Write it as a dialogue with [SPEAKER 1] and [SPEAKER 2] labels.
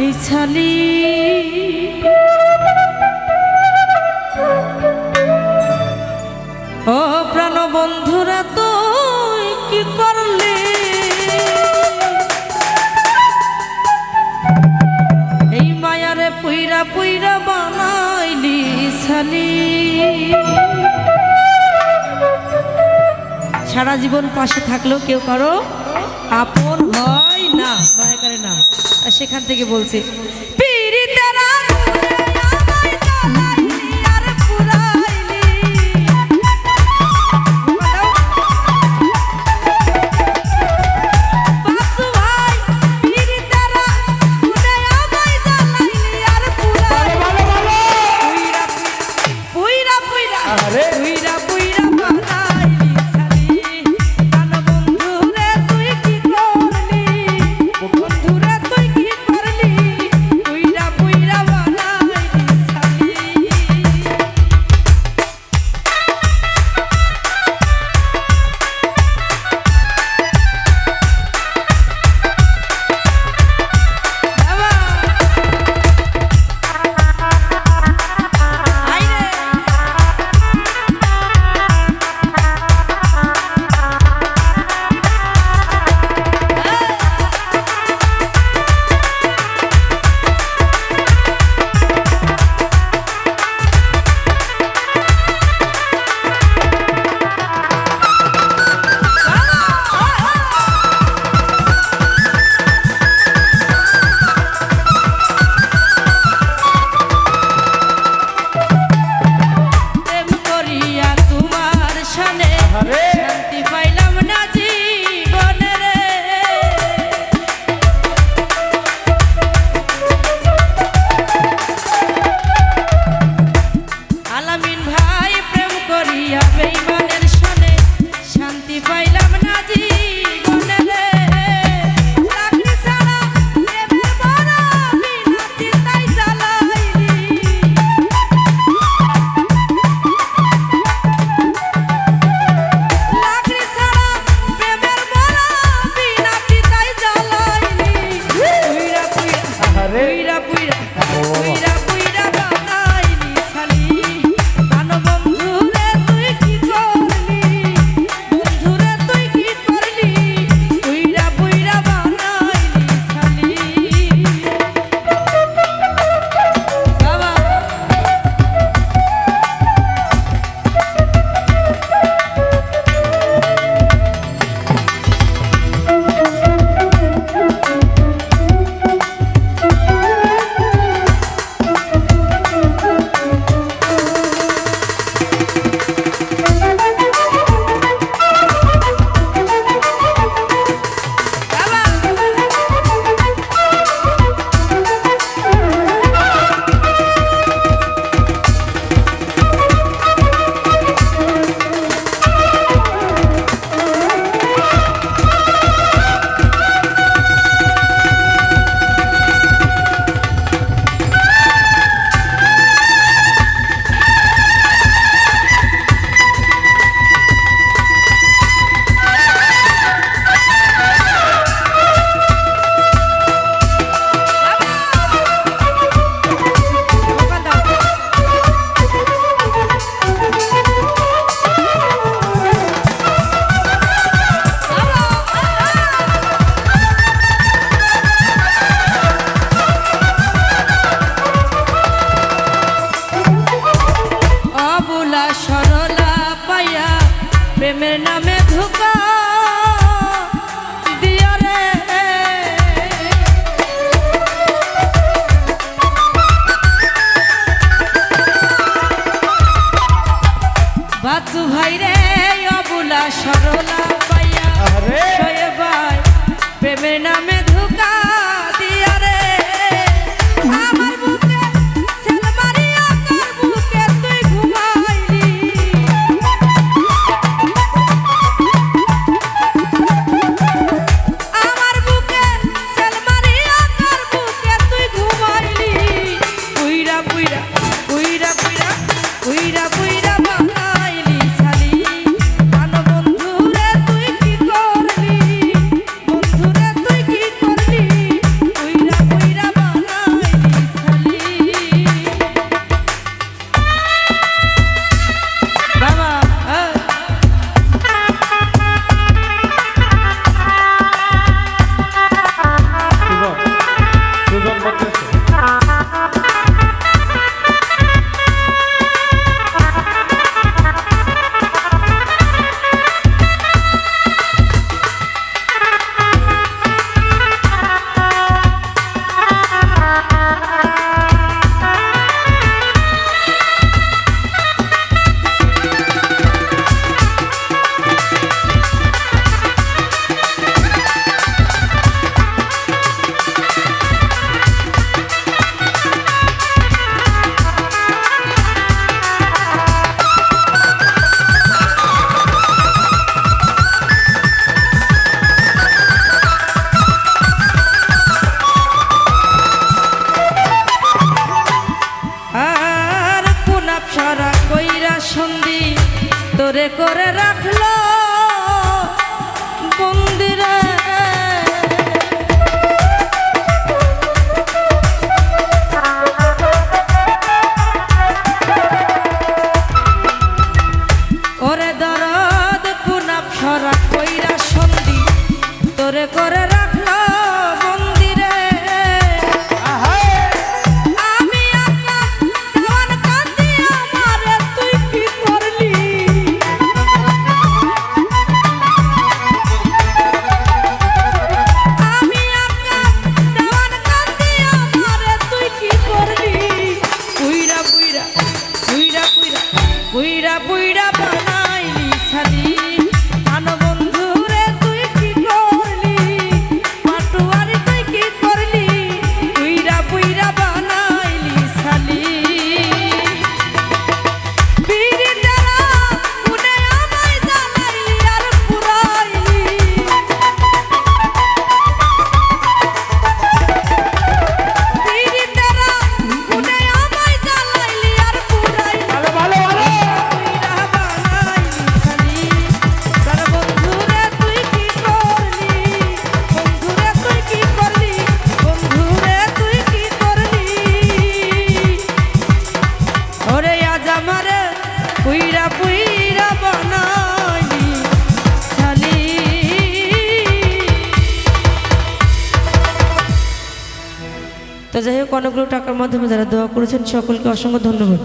[SPEAKER 1] বিছালি। ও প্রাণ বন্ধুরা তো কি করলে? এই মায়ারে পুইরা পুইরা বানাইলি ছালি। সারা জীবন পাশে থাকলেও কেউ করো আপন হয় না। সেখান থেকে বলছি Puira, puira, puira. Oh. போயிடா সরা কইরা সন্ধি তোরে করে রাখল। বন্দিরা পুইরা পুইরা বানাইলি সালি তো যাই হোক অনেকগুলো টাকার মাধ্যমে যারা দোয়া করেছেন সকলকে অসংখ্য ধন্যবাদ।